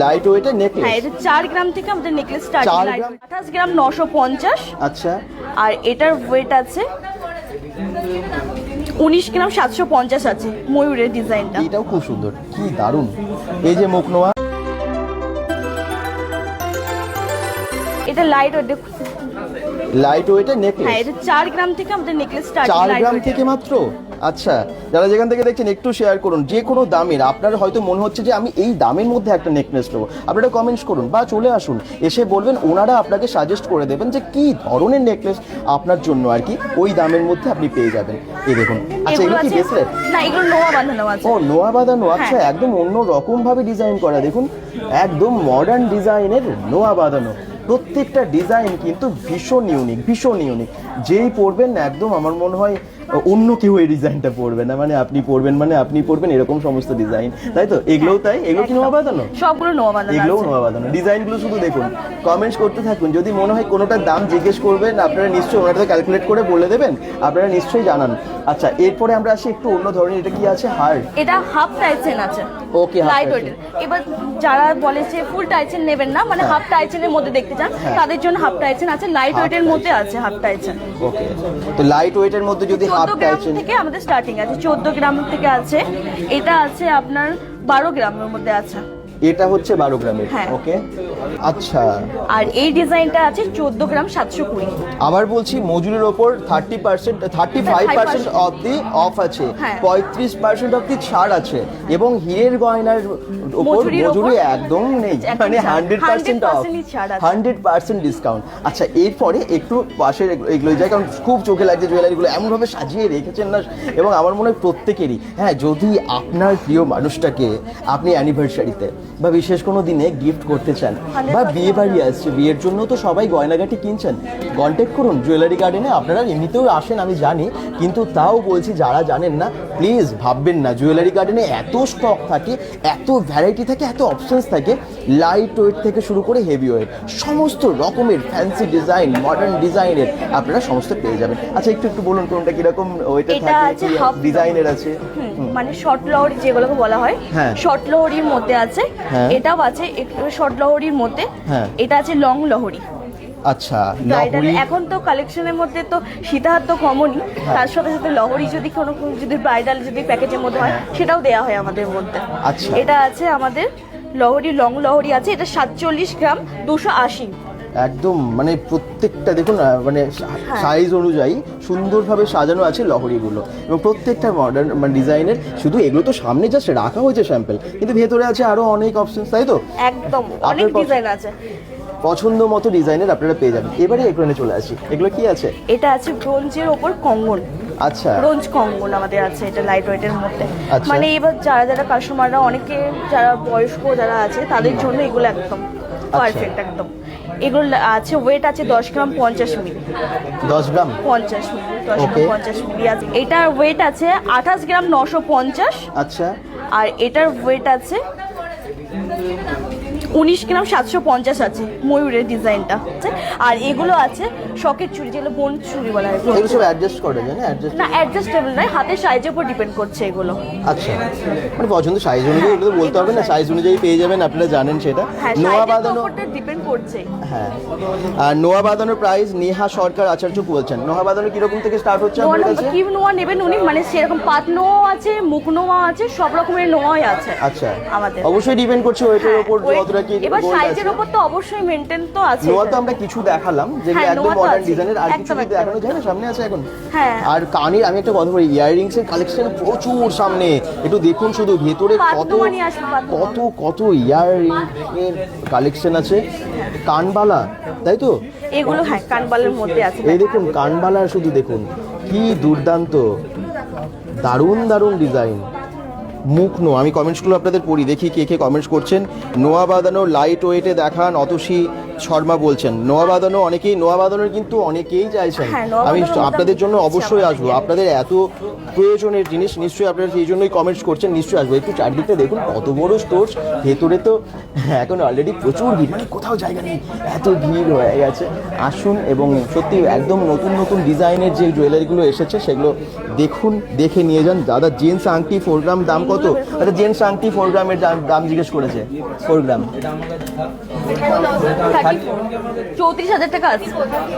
Light ওয়েটের হ্যাঁ necklace এটা চার গ্রাম থেকে আমাদের নেকলেস স্টার্ট গ্রাম? আঠাশ গ্রাম নশো পঞ্চাশ। আচ্ছা। আর এটার ওয়েট আছে উনিশ গ্রাম সাতশো পঞ্চাশ আছে ময়ূরের ডিজাইনটা। এটাও খুব সুন্দর। কি দারুণ। এই যে মুখ নোয়া এটা লাইট ওয়েট লাইট ওয়েটের হ্যাঁ নেকলেস এটা চার গ্রাম থেকে আমাদের নেকলেস স্টার্ট চার গ্রাম থেকে মাত্র? আচ্ছা যারা যেখান থেকে দেখছেন একটু শেয়ার করুন। যে কোনো দামের আপনার হয়তো মনে হচ্ছে যে আমি এই দামের মধ্যে একটা নেকলেস নেব। আপনারা কমেন্টস করুন বা চলে আসুন। এসে বলবেন ওনারা আপনাকে সাজেস্ট করে দেবেন যে কি ধরনের নেকলেস আপনার জন্য আর কি ওই দামের মধ্যে আপনি পেয়ে যাবেন। এই দেখুন। আচ্ছা এগুলো কি ব্রেসলেট না এগুলো নোয়া বাঁধানো আছে। ও নোয়া বাঁধানো আচ্ছা হ্যাঁ। একদম অন্য রকম ভাবে ডিজাইন করা। দেখুন একদম মডার্ন ডিজাইনের নোয়া বাঁধানো। প্রত্যেকটা ডিজাইন কিন্তু ভীষণ ইউনিক ভীষণ ইউনিক যেই পরবেন একদম আমার মনে হয় অন্য কেউ এই ডিজাইনটা পরবে না মানে আপনি পরবেন মানে আপনি পরবেন এরকম সমস্ত ডিজাইন তাই তো? এগুলোও তাই? এগুলো কি নোয়া বাঁধানো সবগুলো নোয়া বাঁধানো এগুলোও নোয়া বাঁধানো ডিজাইনগুলো শুধু দেখুন কমেন্টস করতে থাকুন। যদি মনে হয় কোনোটার দাম জিজ্ঞেস করবেন আপনারা নিশ্চয়ই ওনাটা ক্যালকুলেট করে বলে দেবেন আপনারা নিশ্চয়ই জানান। আচ্ছা এরপরে আমরা আসি একটু অন্য ধরনের এটা কি আছে? হার। এটা হাফ টাইচেন আছে। ওকে লাইট টাইচেন। এবার যারা বলে যে ফুল টাইচেন নেবেন না মানে হাফ টাইচেনের মধ্যে দেখতে চান হ্যাঁ। তাদের জন্য হাফ টাইচেন আছে। লাইট ওয়েটের মধ্যে আছে হাফ টাইচেন ওকে তো লাইট ওয়েটের মধ্যে যদি হাফ চোদ্দ গ্রাম থেকে আমাদের স্টার্টিং আছে চোদ্দ গ্রাম থেকে আছে। এটা আছে আপনার বারো গ্রামের মধ্যে আছে। এটা হচ্ছে বারো গ্রামের হ্যাঁ। ওকে আচ্ছা আর এই ডিজাইনটা আছে চোদ্দ গ্রাম সাতশো কুড়ি আবার বলছি মজুরির ওপর thirty percent thirty five percent off the off আছে হ্যাঁ। পঁয়ত্রিশ পার্সেন্ট অফ দি ছাড় আছে এবং হীরের গয়নার ওপর মজুরির ওপর মজুরি একদম নেই একদম মানে ছাড়। হান্ড্রেড পার্সেন্ট অফ 100% ই ছাড় আছে। হান্ড্রেড পার্সেন্ট ডিসকাউন্ট আচ্ছা এরপরে একটু পাশের এগুলো- এগুলো যায় কারণ খুব চোখে লাগছে জুয়েলারিগুলো এমনভাবে সাজিয়ে রেখেছেন না এবং আমার মনে হয় প্রত্যেকেরই হ্যাঁ যদি আপনার প্রিয় মানুষটাকে আপনি অ্যানিভার্সারিতে বা বিশেষ কোনো দিনে গিফট করতে চান বা বিয়ে বাড়ি আসছে বিয়ের জন্য তো সবাই গয়নাগাটি কিনছেন। কন্ট্যাক্ট করুন জুয়েলারি গার্ডেনে আপনারা এমনিতেও আসেন আমি জানি কিন্তু তাও বলছি যারা জানেন না প্লিজ ভাববেন না। জুয়েলারি গার্ডেনে এত স্টক থাকে এত ভ্যারাইটি থাকে এত অপশনস থাকে লাইট ওয়েট থেকে শুরু করে হেভি ওয়েট সমস্ত রকমের ফ্যান্সি ডিজাইন মডার্ন ডিজাইনের আপনারা সমস্ত পেয়ে যাবেন। আচ্ছা একটু একটু বলুন কোনটা কীরকম ওয়েটের এটা থাকে ডিজাইনের আছে? মানে শর্ট লহরি যেগুলোকে বলা হয় হ্যাঁ। শর্ট লহরির মধ্যে আছে। হ্যাঁ। এটাও আছে একটু শর্ট লহরির মধ্যে। হ্যাঁ। এটা আছে লং লহরি। আচ্ছা ব্রাইডাল এখন তো কালেকশনের মধ্যে তো সীতাহার তো কমনই। হ্যাঁ। তার সাথে সাথে লহরি যদি কোনো কোনো যদি ব্রাইডাল যদি প্যাকেজের মধ্যে হয় সেটাও দেওয়া হয় আমাদের মধ্যে। আচ্ছা। এটা আছে আমাদের লহরি লং লহরি আছে। এটা সাতচল্লিশ গ্রাম দুশো আশি। একদম মানে প্রত্যেকটা দেখুন মানে হ্যাঁ। সাইজ অনুযায়ী সুন্দরভাবে সাজানো আছে লহরিগুলো। এবং প্রত্যেকটা মডার্ন মানে ডিজাইনের শুধু এগুলো তো সামনে জাস্ট রাখা হয়েছে স্যাম্পল কিন্তু ভেতরে আছে আরও অনেক অপশনস তাই তো? একদম অনেক ডিজাইন আছে। পছন্দ মতো ডিজাইনের আপনারা পেয়ে যাবেন। এবারে এখানে চলে আসি। এগুলো কি আছে? এটা আছে ব্রোঞ্জের ওপর কঙ্গন। আচ্ছা। ব্রোঞ্জ কঙ্গন আমাদের আছে এটা লাইট ওয়েটের মধ্যে। আচ্ছা। মানে এবার যারা যারা কাস্টমাররা অনেকে যারা বয়স্ক যারা আছে তাদের জন্য এগুলো একদম আচ্ছা। পারফেক্ট একদম। এগুলো আছে ওয়েট আছে দশ গ্রাম পঞ্চাশ মিলি। দশ গ্রাম? পঞ্চাশ মিলি দশ গ্রাম. পঞ্চাশ মিলি। আছে এটার ওয়েট আছে আঠাশ গ্রাম নশো পঞ্চাশ। আচ্ছা। আর এটার ওয়েট আছে উনিশ গ্রাম সাতশো পঞ্চাশ আছে ময়ূরের ডিজাইনটা। আর এগুলো আছে শখের চুড়ি যেগুলো বোন চুড়ি বলা হয় এগুলো সব অ্যাডজাস্ট করে যায় না? অ্যাডজাস্ট না অ্যাডজাস্টেবল নয় হাতের সাইজের উপর ডিপেন্ড করছে এগুলো। আচ্ছা। মানে পছন্দ সাইজ অনুযায়ী এগুলো বলতে হবে না সাইজ অনুযায়ী পেয়ে যাবেন আপনারা জানেন সেটা। হ্যাঁ নোয়া বাঁধানো ডিপেন্ড করছে। হ্যাঁ। আর নোয়া বাঁধানোর প্রাইস নেহা সরকার আচার্য বলছেন। নোয়া বাঁধানো কীরকম থেকে স্টার্ট হচ্ছে নোয়া আপনার কাছে? কি নোয়া নেবেন উনি? মানে সেরকম পাত নোয়া আছে মুখ নোয়া আছে সব রকমের নোয়াই আছে আচ্ছা। আমাদের। অবশ্যই ডিপেন্ড করছে ওয়েটের হ্যাঁ, উপর ওই- কতটা কি এবার সাইজের উপর তো অবশ্যই মেনটেন তো আছে। নোয়া তো আমরা কিছু দেখালাম যেগুলো হ্যাঁ, একদম মডার্ন ডিজাইনের আর কিছু একদম, দেখানো যায় না সামনে আছে এখন। হ্যাঁ। আর কানের আমি একটা কথা বলি ইয়াররিংস এর কালেকশন প্রচুর সামনে। একটু দেখুন শুধু ভেতরে কত। কত কত ইয়াররিং এর কালেকশন আছে। কানবালা তাই তো? এগুলো হ্যাঁ কানবালের মধ্যে আছে এই দেখুন কানবালা শুধু দেখুন কি দুর্দান্ত দারুণ দারুণ ডিজাইন মুখ নো। আমি কমেন্টসগুলো আপনাদের পড়ি, দেখি কে কে কমেন্টস করছেন। নোয়া বাঁধানো লাইট ওয়েটে দেখান, অতসী শর্মা বলছেন। নোয়া বাঁধানো অনেকেই নোয়া বাঁধানোর কিন্তু অনেকেই চাইছেন। হ্যাঁ, আমি আপনাদের জন্য অবশ্যই আসব। আপনাদের এত প্রয়োজনের জিনিস নিশ্চয়ই আপনারা সেই জন্যই কমেন্টস করছেন নিশ্চয়ই আসব। একটু চারদিকটা দেখুন কত বড় স্টোর ভেতরে তো এখন অলরেডি প্রচুর ভিড় মানে কোথাও জায়গা নেই। এত ভিড় হয়ে গেছে। আসুন এবং সত্যি একদম নতুন নতুন ডিজাইনের যে জুয়েলারিগুলো এসেছে সেগুলো দেখুন দেখে নিয়ে যান। দাদা জেন্টস আংটি ফোর গ্রাম দাম কত? আচ্ছা জেন্টস আংটি ফোর গ্রামের দাম দাম জিজ্ঞেস করেছে। ফোর গ্রাম চৌত্রিশ হাজার টাকা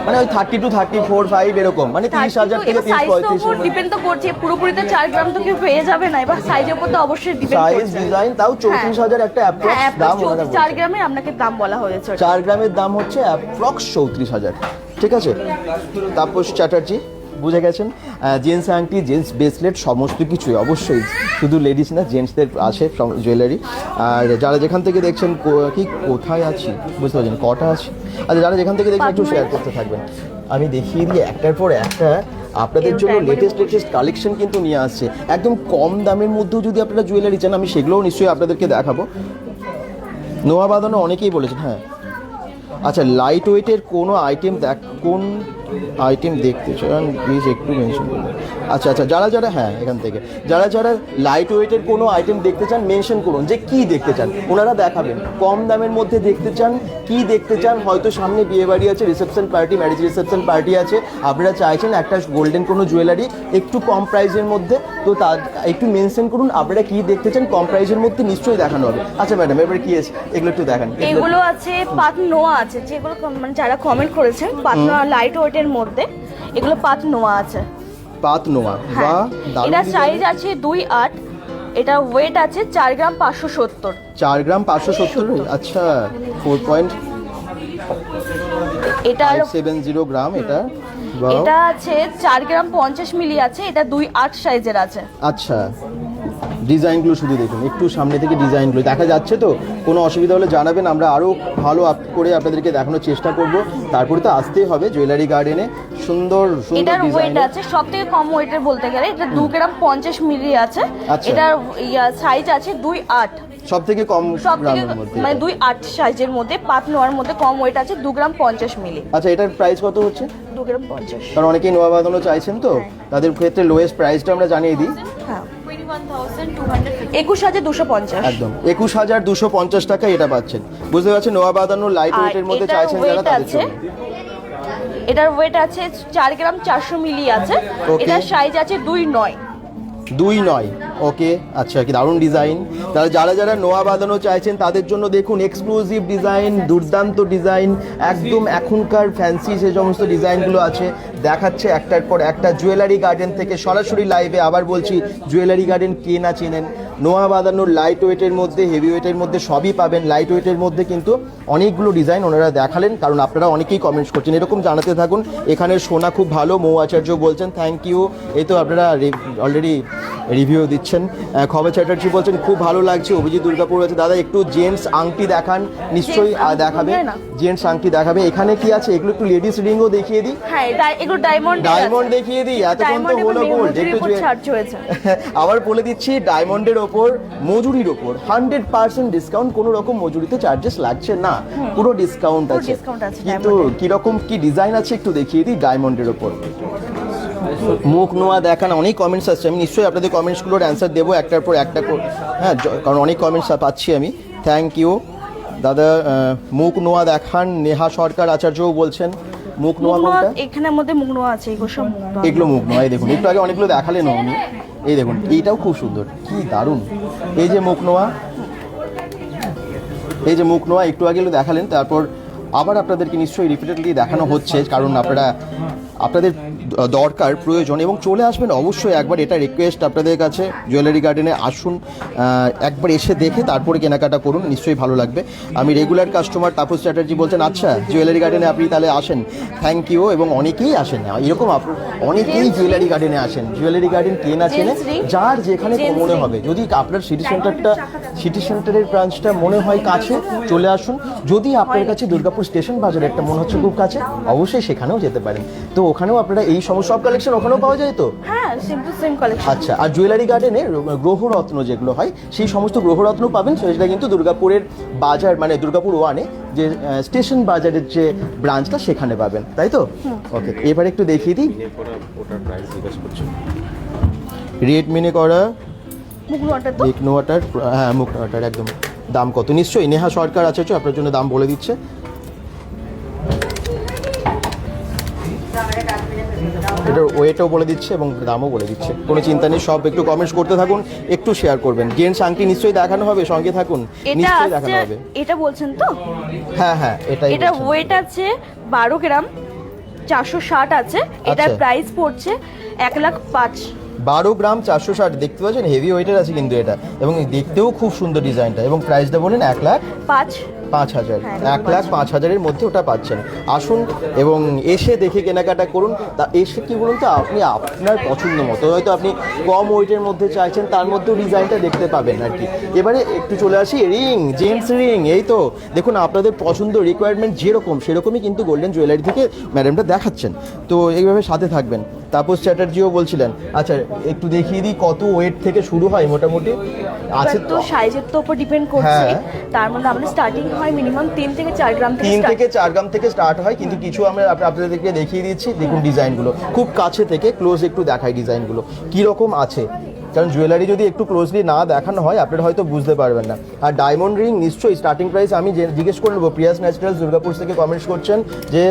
মানে ওই thirty two thirty four five এরকম। মানে তিরিশ হাজার থেকে তিরিশ পঁয়ত্রিশ ডিপেন্ড তো করছে পুরোপুরি তো চার গ্রাম তো কেউ পেয়ে যাবে না। এবার সাইজের উপর তো অবশ্যই ডিপেন্ড সাইজ ডিজাইন তাও চৌত্রিশ হাজার একটা হ্যাঁ অ্যাপ্রক্স দাম approx ওনারা 34 চার বলছেন। আপনাকে দাম বলা হয়েছে। চার গ্রামের দাম হচ্ছে অ্যাপ্রক্স চৌত্রিশ হাজার। ঠিক আছে? তাপস চ্যাটার্জি বুঝে গেছেন? জেন্টস আংটি জেন্টস ব্রেসলেট সমস্ত কিছুই অবশ্যই। শুধু লেডিস না জেন্টসদের আছে জুয়েলারি আর যারা যেখান থেকে দেখছেন কো- কোথায় আছি? বুঝতে পারছেন কটা আছে? আচ্ছা যারা যেখান থেকে দেখছেন একটু শেয়ার করতে থাকবেন। আমি দেখিয়ে দিই একটার পর একটা আপনাদের জন্য লেটেস্ট লেটেস্ট কালেকশন কিন্তু নিয়ে আসছে। একদম কম দামের মধ্যেও যদি আপনারা জুয়েলারি চান আমি সেগুলোও নিশ্চয়ই আপনাদেরকে দেখাবো। নোয়া বাঁধানো অনেকেই বলেছেন হ্যাঁ। আচ্ছা লাইট ওয়েটের কোনো আইটেম দেখ, কোন আইটেম দেখতে চান প্লিজ একটু মেনশন করুন আচ্ছা আচ্ছা যারা যারা হ্যাঁ এখান থেকে। যারা যারা লাইট ওয়েটের কোনো আইটেম দেখতে চান মেনশন করুন যে কি দেখতে চান। ওনারা দেখাবেন। কম দামের মধ্যে দেখতে চান, কি দেখতে চান, হয়তো সামনে বিয়ে বাড়ি আছে reception party marriage reception party আছে। আপনারা চাইছেন একটা গোল্ডেন কোনো জুয়েলারি একটু কম প্রাইসের মধ্যে। তো তার, একটু মেনশন করুন, আপনারা কি দেখতে চান, কম প্রাইসের মধ্যে নিশ্চয়ই দেখানো হবে। আচ্ছা ম্যাডাম এবার কি আছে? এগুলো একটু দেখান। এগুলো- আছে পাত নোয়া আছে যেগুলো মানে যারা কমেন্ট করেছেন পাত নোয়া লাইট ওয়েটের মধ্যে এগুলো পাত নোয়া আছে। পাত নোয়া হ্যাঁ। বা এটা সাইজ আছে দুই আট এটা ওয়েট আছে চার গ্রাম পাঁচশো সত্তর। চার গ্রাম পাঁচশো সত্তর? আচ্ছা ফোর পয়েন্ট এটার সেভেন জিরো গ্রাম এটা। এটা আছে চার গ্রাম পঞ্চাশ মিলি আছে এটা দুই আট সাইজের আছে। আচ্ছা। ডিজাইনগুলো শুধু দেখুন একটু সামনে থেকে ডিজাইনগুলো। দেখা যাচ্ছে তো কোনো অসুবিধা হলে জানাবেন আমরা আরও ভালো আপ করে আপনাদেরকে দেখানোর চেষ্টা করব। তারপরে তো আসতেই হবে জুয়েলারি গার্ডেনে সুন্দর সুন্দর ওয়েট ডিজাইন আছে সব থেকে কম ওয়েটের বলতে গেলে এটা দু গ্রাম পঞ্চাশ মিলি আছে। আচ্ছা। এটার সাইজ আছে দুই আট। সব থেকে কম গ্রামের মধ্যে। মানে দুই আট সাইজের মধ্যে পাত নোয়ার মধ্যে কম ওয়েট আছে দু গ্রাম পঞ্চাশ মিলি আচ্ছা এটার প্রাইস কত হচ্ছে? দু গ্রাম পঞ্চাশ। কারণ অনেকেই নোয়া বাঁধানো চাইছেন তো তাদের ক্ষেত্রে লোয়েস্ট প্রাইসটা আমরা জানিয়ে দিই। হ্যাঁ। একুশ হাজার দুশো পঞ্চাশ। একদম। একুশ হাজার দুশো পঞ্চাশ টাকা এটা পাচ্ছেন। বুঝতে পারছেন? নোয়া বাঁধানো লাইট ওয়েটের মধ্যে চাইছেন যারা তাদের জন্য। এটার ওয়েট আছে চার গ্রাম চারশো মিলি আছে. এটার সাইজ আছে দুই নয়। দুই নয়। ওকে আচ্ছা কি দারুণ ডিজাইন তারা যারা যারা নোয়া বাঁধানো চাইছেন, তাদের জন্য দেখুন এক্সক্লুসিভ ডিজাইন দুর্দান্ত ডিজাইন একদম এখনকার ফ্যান্সি যে সমস্ত ডিজাইনগুলো আছে। দেখাচ্ছে একটার পর একটা জুয়েলারি গার্ডেন থেকে সরাসরি লাইভে আবার বলছি জুয়েলারি গার্ডেন কে না চেনেন? নোয়া বাঁধানোর লাইট ওয়েটের মধ্যে হেভি ওয়েটের মধ্যে সবই পাবেন। লাইট ওয়েটের মধ্যে কিন্তু অনেকগুলো ডিজাইন ওনারা দেখালেন, কারণ আপনারা অনেকেই কমেন্টস করছেন। এরকম জানাতে থাকুন। এখানে সোনা খুব ভালো, মৌ আচার্য বলছেন থ্যাংক ইউ এই তো আপনারা অলরেডি রিভিউ দিচ্ছেন। আহ, খবর চ্যাটার্জি বলছেন খুব ভালো লাগছে অভিজিৎ দুর্গাপুর আছে দাদা একটু জেন্টস আংটি দেখান নিশ্চয়ই দেখাবে। জেন্টস আংটি দেখাবে। এখানে কি আছে? এগুলো একটু লেডিস রিংও দেখিয়ে দিই। হ্যাঁ এগুলো ডায়মন্ড ডায়মন্ড দেখিয়ে দিই এতক্ষণ তো হলো গোল্ড একটু আবার বলে দিচ্ছি ডায়মন্ডের ওপর মজুরির ওপর হান্ড্রেড পার্সেন্ট ডিসকাউন্ট কোনো রকম মজুরিতে চার্জেস লাগছে না। পুরো ডিসকাউন্ট আছে। কিন্তু কীরকম কি ডিজাইন আছে একটু দেখিয়ে দিই ডায়মন্ডের ওপর। মুখ নোয়া দেখান অনেক কমেন্টস আসছে। আমি নিশ্চয়ই আপনাদের কমেন্টসগুলোর অ্যান্সার দেবো একটার পর একটা হ্যাঁ কারণ অনেক কমেন্টস পাচ্ছি আমি। থ্যাংক ইউ দাদা মুখ নোয়া দেখান। নেহা সরকার আচার্যও বলছেন মুখ নোয়া কোনটা? এখানের মধ্যে মুগনোয়া আছে এগুলো সব এগুলো মুখ নয় এই দেখুন। একটু আগে অনেকগুলো দেখালেন উনি এই দেখুন এইটাও খুব সুন্দর। কি দারুণ। এই যে মুখ নোয়া এই যে মুখ নোয়া একটু আগে দেখালেন তারপর আবার আপনাদেরকে নিশ্চয়ই রিপিটেডলি দেখানো হচ্ছে। কারণ আপনারা আপনাদের দরকার প্রয়োজন এবং চলে আসবেন অবশ্যই একবার। এটা রিকোয়েস্ট আপনাদের কাছে জুয়েলারি গার্ডেনে আসুন একবার এসে দেখে তারপরে কেনাকাটা করুন নিশ্চয়ই ভালো লাগবে। আমি রেগুলার কাস্টমার তাপস চ্যাটার্জি বলছেন আচ্ছা জুয়েলারি গার্ডেনে আপনি তাহলে আসেন। থ্যাংক ইউ এবং অনেকেই আসেন। এরকম অনেকেই জুয়েলারি গার্ডেনে আসেন। জুয়েলারি গার্ডেন কে না চেনে যার যেখানে মনে হবে। যদি আপনার সিটি সেন্টারটা সিটি সেন্টারের ব্রাঞ্চটা মনে হয় কাছে চলে আসুন। যদি আপনার কাছে দুর্গাপুর স্টেশন বাজার একটা মনে হচ্ছে খুব কাছে অবশ্যই সেখানেও যেতে পারেন। তো ওখানেও আপনারা এই সমস্ত সব কালেকশন ওখানেও পাওয়া যায় তো? হ্যাঁ সেম টু সেম কালেকশন আচ্ছা আর জুয়েলারি গার্ডেনে গ্রহরত্ন যেগুলো হয় সেই সমস্ত গ্রহরত্ন পাবেন সেটা কিন্তু দুর্গাপুরের বাজার মানে দুর্গাপুর ওয়ানে যে স্টেশন বাজারের যে ব্রাঞ্চটা সেখানে পাবেন তাই তো? ওকে এবার একটু দেখিয়ে দিই। রেড মিনে করা। ওয়াটার হ্যাঁ মুখনো ওয়াটার একদম দাম কত? নিশ্চয়ই নেহা সরকার আছে তো আপনার জন্য দাম বলে দিচ্ছে। এটার ওয়েটও বলে দিচ্ছে এবং দামও বলে দিচ্ছে। কোনো চিন্তা নেই সব একটু কমেন্টস করতে থাকুন একটু শেয়ার করবেন। জেন্টস আংটি নিশ্চয়ই দেখানো হবে সঙ্গে থাকুন। এটা নিশ্চয়ই দেখানো হবে। এটা বলছেন তো? হ্যাঁ হ্যাঁ এটাই এটা বলছেন। ওয়েট আছে বারো গ্রাম চারশো ষাট আছে। এটার আচ্ছা। প্রাইস পড়ছে এক লাখ পাঁচ। বারো গ্রাম চারশো ষাট দেখতে পাচ্ছেন হেভি ওয়েটের আছে কিন্তু এটা। এবং দেখতেও খুব সুন্দর ডিজাইনটা এবং প্রাইসটা বলেন এক লাখ পাঁচ। পাঁচ হাজার। হ্যাঁ, এক লাখ পাঁচ হাজারের মধ্যে ওটা পাচ্ছেন। আসুন এবং এসে দেখে কেনাকাটা করুন। তা এসে কি বলুন তো আপনি আপনার পছন্দ মতো। হয়তো আপনি কম ওয়েটের মধ্যে চাইছেন তার মধ্যেও ডিজাইনটা দেখতে পাবেন আর কি। এবারে একটু চলে আসি রিং জেন্টস রিং এই তো। দেখুন আপনাদের পছন্দ রিকোয়ারমেন্ট যেরকম সেরকমই কিন্তু গোল্ডেন জুয়েলারি থেকে ম্যাডামটা দেখাচ্ছেন। তো এইভাবে সাথে থাকবেন। তাপস চ্যাটার্জিও বলছিলেন আচ্ছা একটু দেখিয়ে দিই কত ওয়েট থেকে শুরু হয় মোটামুটি? আছে তো সাইজের তো উপর ডিপেন্ড করছে। হ্যাঁ। তার মধ্যে আমাদের স্টার্টিং হয় মিনিমাম তিন থেকে চার গ্রাম তিন। থেকে চার গ্রাম থেকে স্টার্ট হয় কিন্তু কিছু আমরা আপনাদেরকে দেখিয়ে দিচ্ছি। দেখুন ডিজাইনগুলো। খুব কাছে থেকে ক্লোজ একটু দেখাই ডিজাইনগুলো। কী রকম আছে? কারণ জুয়েলারি যদি একটু ক্লোজলি না দেখানো হয় আপনারা হয়তো বুঝতে পারবেন না। আর ডায়মন্ড রিং নিশ্চয়ই স্টার্টিং প্রাইস আমি জিজ্ঞেস করে নেব। প্রিয়াস ন্যাচারালস দুর্গাপুর থেকে কমেন্টস করছেন যে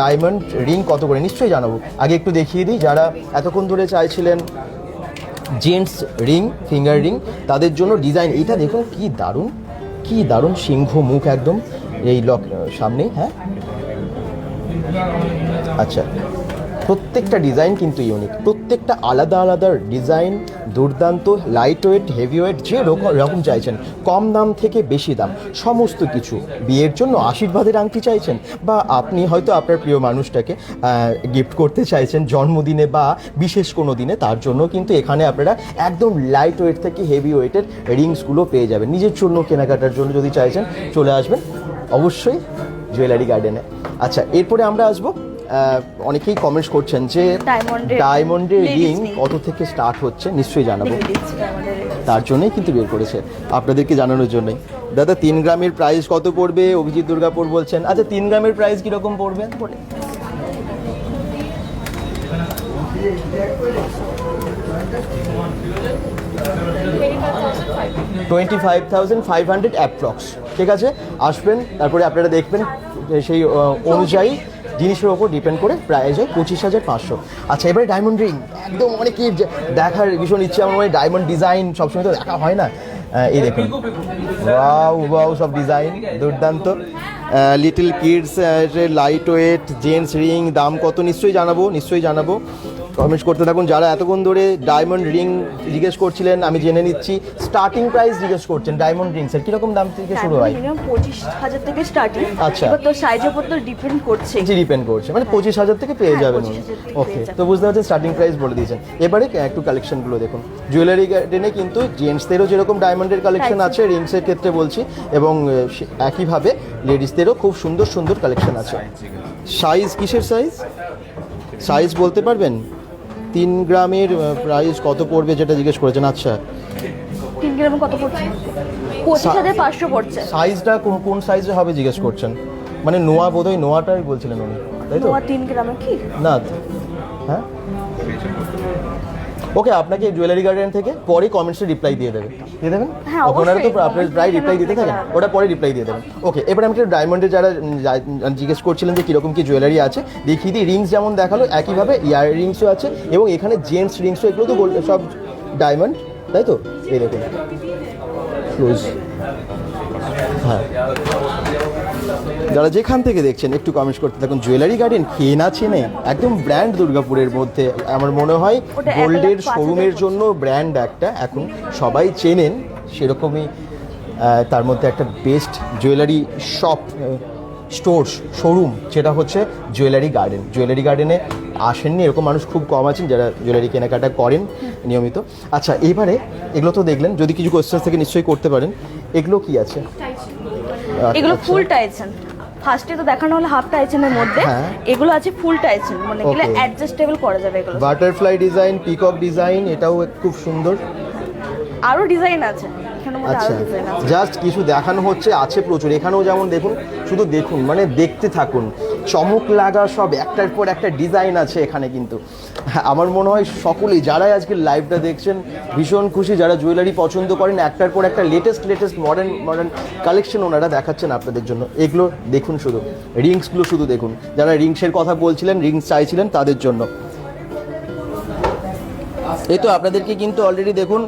ডায়মন্ড রিং কত করে? নিশ্চয়ই জানাব। আগে একটু দেখিয়ে দিই যারা এতক্ষণ ধরে চাইছিলেন জেন্টস রিং ফিঙ্গার রিং তাদের জন্য ডিজাইন এইটা দেখুন কি দারুণ। কি দারুণ সিংহ মুখ একদম এই লক সামনে হ্যাঁ? আচ্ছা। প্রত্যেকটা ডিজাইন কিন্তু ইউনিক প্রত্যেকটা আলাদা আলাদা ডিজাইন, দুর্দান্ত লাইট ওয়েট হেভি ওয়েট যে রকম চাইছেন। কম দাম থেকে বেশি দাম। সমস্ত কিছু। বিয়ের জন্য আশীর্বাদের আংটি চাইছেন। বা আপনি হয়তো আপনার প্রিয় মানুষটাকে গিফট করতে চাইছেন জন্মদিনে বা বিশেষ কোনো দিনে, তার জন্য কিন্তু এখানে আপনারা একদম লাইট ওয়েট থেকে হেভি ওয়েটের রিংসগুলো পেয়ে যাবেন। নিজের জন্য, কেনাকাটার জন্য যদি চাইছেন, চলে আসবেন। অবশ্যই জুয়েলারি গার্ডেনে আচ্ছা এরপরে আমরা আসব অনেকেই কমেন্টস করছেন যে ডায়মন্ডের রিং কত থেকে স্টার্ট হচ্ছে? নিশ্চয়ই জানাব। তার জন্যই কিন্তু বের করেছে। আপনাদেরকে জানানোর জন্যই। দাদা তিন গ্রামের প্রাইস কত পড়বে? অভিজিৎ দুর্গাপুর বলছেন আচ্ছা তিন গ্রামের প্রাইস কীরকম পড়বে? Twenty five thousand five hundred approx ঠিক আছে? আসবেন তারপরে আপনারা দেখবেন সেই অনুযায়ী জিনিসের ওপর ডিপেন্ড করে প্রাইস হয় পঁচিশ হাজার পাঁচশো। আচ্ছা এবারে ডায়মন্ড রিং একদম অনেকেই যে- দেখার ভীষণ ইচ্ছে, আমার মানে ডায়মন্ড ডিজাইন সবসময় তো দেখা হয় না। এই দেখুন। ওয়াও ওয়াও সব ডিজাইন দুর্দান্ত। Little kids light weight gents ring দাম কত? নিশ্চয়ই জানাব নিশ্চয়ই জানাব। কমেন্টস করতে থাকুন। যারা এতক্ষণ ধরে ডায়মন্ড রিং জিজ্ঞেস করছিলেন আমি জেনে নিচ্ছি। স্টার্টিং প্রাইস জিজ্ঞেস করছেন ডায়মন্ড রিংসের কীরকম দাম থেকে শুরু হয়? মিনিমাম পঁচিশ হাজার থেকে স্টার্টিং আচ্ছা। এবার তো সাইজের উপর তো ডিপেন্ড করছে। জি ডিপেন্ড করছে। মানে পঁচিশ হাজার থেকে পেয়ে হ্যাঁ, যাবেন ওকে তো বুঝতে পারছেন স্টার্টিং প্রাইস বলে দিয়েছেন। এবারে একটু কালেকশনগুলো দেখুন। জুয়েলারি গার্ডেনে কিন্তু জেন্টসদেরও যেরকম ডায়মন্ডের কালেকশন আছে রিংসের ক্ষেত্রে বলছি এবং একইভাবে লেডিসদেরও খুব সুন্দর সুন্দর কালেকশন আছে। সাইজ কিসের সাইজ সাইজ বলতে পারবেন? তিন গ্রামের প্রাইস কত পড়বে যেটা জিজ্ঞেস করেছেন? আচ্ছা। তিন গ্রামে কত পড়ছে? পঁচিশ হাজার পাঁচশো পড়ছে। সাইজটা কোন কোন সাইজে হবে জিজ্ঞেস করছেন? মানে নোয়া বোধহয় নোয়াটাই বলছিলেন উনি তাই তো? তিন গ্রামে কি? না হ্যাঁ? ওকে আপনাকে জুয়েলারি গার্ডেন থেকে পরে কমেন্টসে রিপ্লাই দিয়ে দেবে। দিয়ে দেবেন? হ্যাঁ, ওনারা তো আপনার প্রায় রিপ্লাই দিতে থাকেন। ওটা পরে রিপ্লাই দিয়ে দেবেন। ওকে এবার আমি একটু ডায়মন্ডের যারা জিজ্ঞেস করছিলেন যে কীরকম কি জুয়েলারি আছে দেখিয়ে দিই। রিংস যেমন দেখাল একইভাবে ইয়ার রিংসও আছে এবং এখানে জেন্টস রিংসও এগুলো তো সব ডায়মন্ড তাই তো? এই দেখুন। ক্লোজ হ্যাঁ। যারা যেখান থেকে দেখছেন একটু কমেন্টস করতে থাকুন। জুয়েলারি গার্ডেন কে না চেনে একদম ব্র্যান্ড দুর্গাপুরের মধ্যে। আমার মনে হয় গোল্ডের শোরুমের জন্য ব্র্যান্ড একটা। এখন সবাই চেনেন সেরকমই তার মধ্যে একটা best jewellery shop store showroom যেটা হচ্ছে জুয়েলারি গার্ডেন জুয়েলারি গার্ডেনে আসেননি এরকম মানুষ খুব কম আছেন যারা জুয়েলারি কেনাকাটা করেন নিয়মিত। আচ্ছা এবারে এগুলো তো দেখলেন যদি কিছু কোয়েশ্চেন থেকে নিশ্চয়ই করতে পারেন। এগুলো কি আছে? এগুলো আচ্ছা। ফুল ফার্স্টে তো দেখানো হলো হাফ টাইচেনের মধ্যে। হ্যাঁ। এগুলো আছে ফুল টাইচেন মানে এগুলো অ্যাডজাস্টেবল করা যাবে এগুলো। বাটারফ্লাই ডিজাইন পিকক ডিজাইন এটাও খুব সুন্দর। আরও ডিজাইন আছে। এগুলোর মধ্যে আচ্ছা। আরও ডিজাইন আছে। জাস্ট কিছু দেখানো হচ্ছে আছে প্রচুর। এখানেও যেমন দেখুন শুধু দেখুন মানে দেখতে থাকুন। চমক লাগা সব একটার পর একটা ডিজাইন আছে এখানে কিন্তু। হ্যাঁ, আমার মনে হয় সকলেই যারাই আজকে লাইভটা দেখছেন ভীষণ খুশি। যারা জুয়েলারি পছন্দ করেন একটার পর একটা latest latest modern modern collection ওনারা দেখাচ্ছেন আপনাদের জন্য। এগুলো দেখুন শুধু। রিংসগুলো শুধু দেখুন। যারা রিংসের কথা বলছিলেন রিংস চাইছিলেন তাদের জন্য। এই তো আপনাদেরকে কিন্তু অলরেডি দেখুন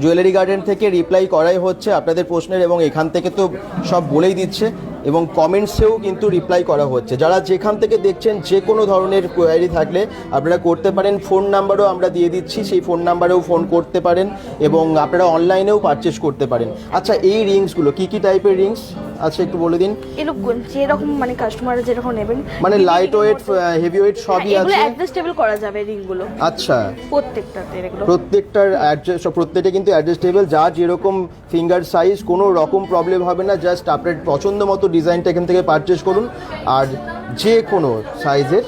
জুয়েলারি গার্ডেন থেকে রিপ্লাই করাই হচ্ছে আপনাদের প্রশ্নের এবং এখান থেকে তো সব বলেই দিচ্ছে এবং কমেন্টসেও কিন্তু রিপ্লাই করা হচ্ছে। যারা যেখান থেকে দেখছেন যে কোনো ধরনের কোয়ারি থাকলে আপনারা করতে পারেন। ফোন নাম্বারও আমরা দিয়ে দিচ্ছি, সেই ফোন নাম্বারেও ফোন করতে পারেন এবং আপনারা অনলাইনেও পারচেস করতে পারেন। আচ্ছা এই রিংসগুলো কী কী টাইপের রিংস আচ্ছা একটু বলে দিন। এরকম যেরকম মানে কাস্টমার যেরকম নেবেন। মানে লাইট ওয়েট হেভি ওয়েট সবই আছে? এগুলো অ্যাডজাস্টেবল করা যাবে রিংগুলো আচ্ছা। প্রত্যেকটাতে এগুলো। প্রত্যেকটার অ্যাডজাস্ট প্রত্যেকটা কিন্তু অ্যাডজাস্টেবল যা যেরকম ফিঙ্গার সাইজ কোনো রকম প্রবলেম হবে না জাস্ট আপনার পছন্দ মতো ডিজাইনটা এখান থেকে পারচেস করুন। আর যে কোনো সাইজের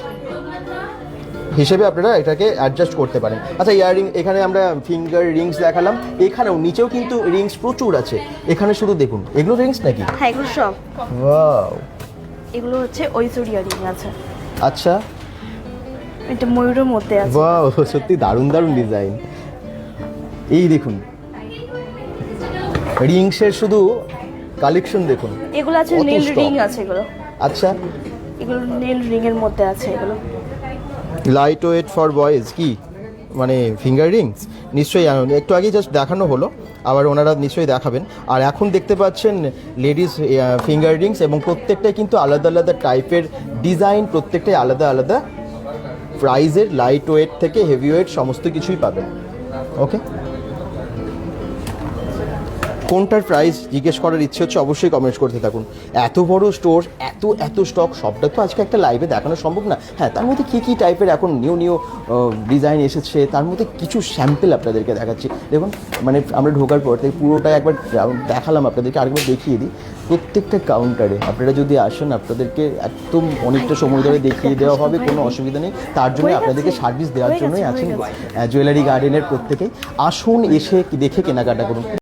হিসেবে আপনারা এটাকে অ্যাডজাস্ট করতে পারেন। আচ্ছা ইয়াররিং এখানে আমরা ফিঙ্গার রিংস দেখালাম। এখানেও নিচেও কিন্তু রিংস প্রচুর আছে। এখানে শুধু দেখুন এগুলো রিংস নাকি? হ্যাঁ এগুলো সব। ওয়াও এগুলো হচ্ছে ঐশ্বরিয়া রিং আছে। আচ্ছা। এটা ময়ূরের মধ্যে আছে। ওয়াও সত্যি দারুণ দারুণ ডিজাইন এই দেখুন। রিংসের শুধু কালেকশন দেখুন। এগুলো আছে নীল রিং আছে এগুলো। আচ্ছা। এগুলো নীল রিং এর মধ্যে আছে এগুলো। লাইট ওয়েট ফর বয়েজ কি? মানে ফিঙ্গার রিংস নিশ্চয়ই একটু আগে জাস্ট দেখানো হলো, আবার ওনারা নিশ্চয়ই দেখাবেন। আর এখন দেখতে পাচ্ছেন লেডিস ফিঙ্গার রিংস এবং প্রত্যেকটাই কিন্তু আলাদা আলাদা টাইপের ডিজাইন প্রত্যেকটাই আলাদা আলাদা প্রাইজের লাইট ওয়েট থেকে হেভি ওয়েট সমস্ত কিছুই পাবেন। ওকে কোনটার প্রাইস জিজ্ঞেস করার ইচ্ছে হচ্ছে অবশ্যই কমেন্ট করতে থাকুন। এত বড় স্টোর এত এত স্টক সবটা তো আজকে একটা লাইভে দেখানো সম্ভব না। হ্যাঁ তার মধ্যে কী কী টাইপের এখন নিউ নিউ ডিজাইন এসেছে তার মধ্যে কিছু স্যাম্পল আপনাদেরকে দেখাচ্ছি। দেখুন মানে আমরা ঢোকার পর থেকে পুরোটা একবার দেখালাম আপনাদেরকে আরেকবার দেখিয়ে দিই। প্রত্যেকটা কাউন্টারে আপনারা যদি আসেন আপনাদেরকে একদম অনেকটা সময় ধরে দেখিয়ে দেওয়া হবে কোনো অসুবিধা নেই। তার জন্য আপনাদেরকে সার্ভিস দেওয়ার জন্যই আছেন জুয়েলারি গার্ডেনের প্রত্যেকেই। আসুন এসে দেখে কেনাকাটা করুন।